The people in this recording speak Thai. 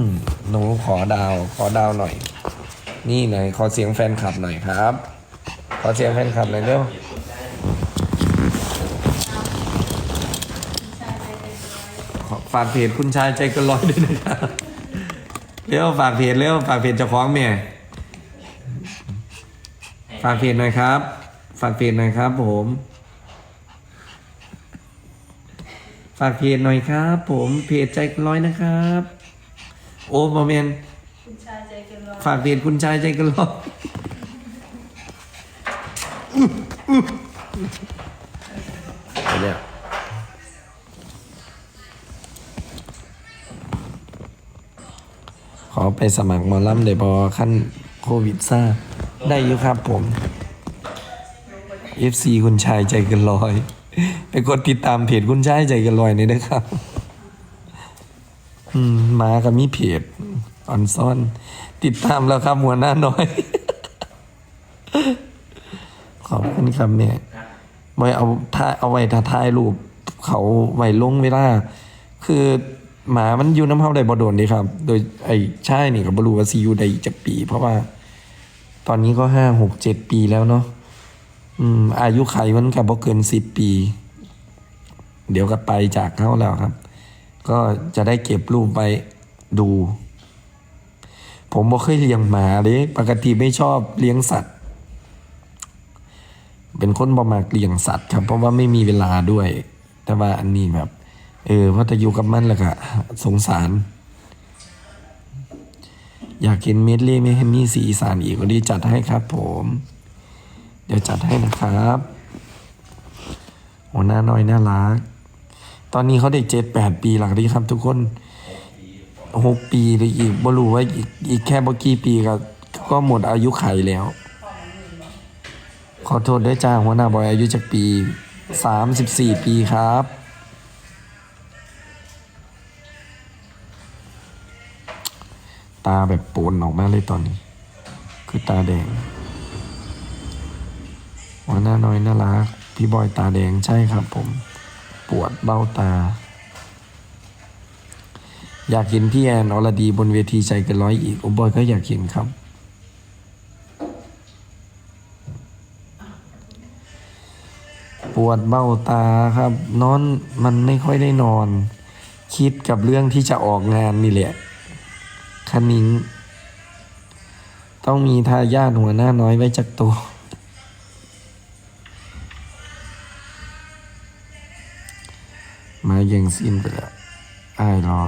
มหนูขอดาว ขอดาวหน่อย นี่หน่อยขอเสียงแฟนคลับหน่อยครับ ขอเสียงแฟนคลับหน่อยเร็วขอฝากเพจคุณชายใจเกันร้อยด้วยนะครับเร็วฝากเพจเร็วฝากเพจเจ้าของเมียฝากเพจหน่อยครับ ฝากเพจหน่อยครับ ผม ฝากเพจหน่อยครับ ผมเพจใจเกันร้อยนะครับ โอ้โมเมนคุณชายใจเกินร้อยฝากเพจคุณชายใจเกันร้อยไปเนี่ยขอไปสมัครหมอลำเดบอขั้นโควิดซ่า ได้อยู่ครับผม FC คุณชายใจเกันลอย ไปกดติดตามเพจคุณชายใจเกันลอยนี่นะครับ อืมมากับมีเพจออนซ่อน ติดตามแล้วครับหัวหน้าน้อย ขอบคุณครับเนี่ยไว้เอาถ่ายเอาไว้ถ้าถ่ายรูป เขาไว้ลงเวลา คือหมามันอยู่น้ำเฮาได้บ่โดนดีครับ โดยไอ้ใชายนี่ก็บ่รู้ว่าสิอยู่ได้จักปี เพราะว่า ตอนนี้ก็ห้าหกเจ็ดปีแล้วเนาะอืม อายุไขมันก็บ่เกินสิบปี เดี๋ยวก็ไปจากเขาแล้วครับ ก็จะได้เก็บรูปไปดู ผมบ่เคยเลี้ยงหมาเลยปกติไม่ชอบเลี้ยงสัตว์ เป็นคนบ่มักเลี้ยงสัตว์ครับ เพราะว่าไม่มีเวลาด้วย แต่ว่าอันนี้แบบ เออพอจะอยู่กับมันแล้วก็สงสาร อยากเห็นเมดเล่ไม่ให้มีสีสานอีกก็ดีจัดให้ครับ ผม เดี๋ยวจัดให้นะครับหัวหน้าน้อยน่ารัก ตอนนี้เขาได้เจ็ดแปดปีหลักดีครับทุกคนหกปีหรืออีกบ่รู้ว่าอีกอีกแค่บ่กี่ปีก็ก็หมดอายุไขแล้ว ขอโทษด้วยจ้าหัวหน้าบอยอายุจากปีสามสิบสี่ปีครับตาแบบปนออกมาเลยตอนนี้ คือตาแดงหัวหน้าน้อยน่ารัก พี่บอยตาแดงใช่ครับผม ปวดเบ้าตา อยากเห็นพี่แอนอรดีบนเวทีใจเกันร้อยอีกโอบอยก็อยากเห็นครับ ปวดเบ้าตาครับ นอนมันไม่ค่อยได้นอน คิดกับเรื่องที่จะออกงานนี่แหละคันนิง ต้องมีทายาทหัวหน้าน้อยไว้จากตัว มาแย่งสิ้นไปแล้วไอ้รอ